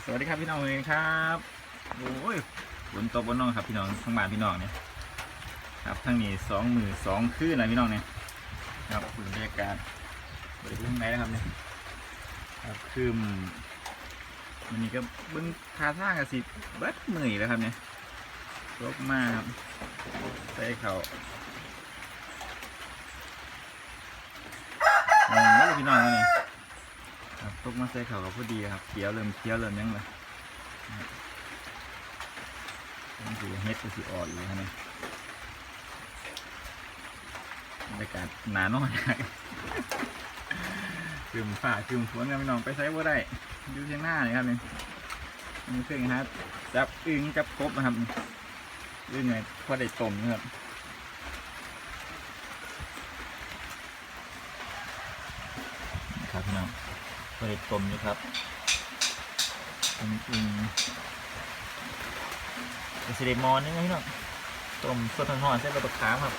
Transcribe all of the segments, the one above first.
สวัสดีครับพี่น้องเองครับโอ้ยฝนตกบนน้องครับพี่น้องทั้งบ้านพี่น้องเนี่ยครับทั้งนี้สองมือสองคืนนะพี่น้องเนี่ยครับบรรยากาศบริเวณไหนนะครับเนี่ยครับคืมมันนี่ก็บิ้งทาท่างกันสิเบิดมืออีกแล้วครับเนี่ยตกมากครับใส่เขาอืมแล้วพี่น้องแล้วนี่ ครับตกมาใส่เข่ากับพอดีครับเคี้ยวเริ่มเคี้ยวเริ่มยังเลยนะครับต้องดูเฮ็ดก็สิอ่อนอยู่ครับเนี่ยบรรยากาศหนาหน่อยคืมฝ่าคืมฝนกันพี่น้องไปใช้บ่ได้อยู่เชียงหน้าเลยครับนี่มีเครื่องฮะจับอึ้งจับกบนะครับอึ้งไงพอได้ต้มนะครับครับพี่น้อง เปิดต้มอยู่ครับอืมอืมเป็นสิเดมอนนี่ไงพี่น้องต้มสดหอนเส้นบะตะขามครับ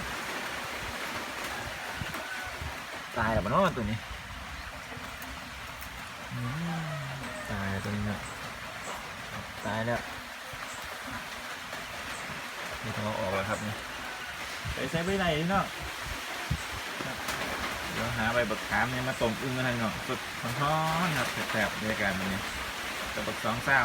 ตายแล้วมันว่าตัวนี้ตายตัวนี้นะตายแล้วนี่เอาออกแล้วครับนี่ไปใช้ไปไหนพี่เน้องครับ เดี๋ยวหาใบบักขามเนี่ยมาต้มอึ้งกันให้พี่น้องสดร้อนครับแสบๆบรรยากาศแบบนี้กับบักสองเศร้า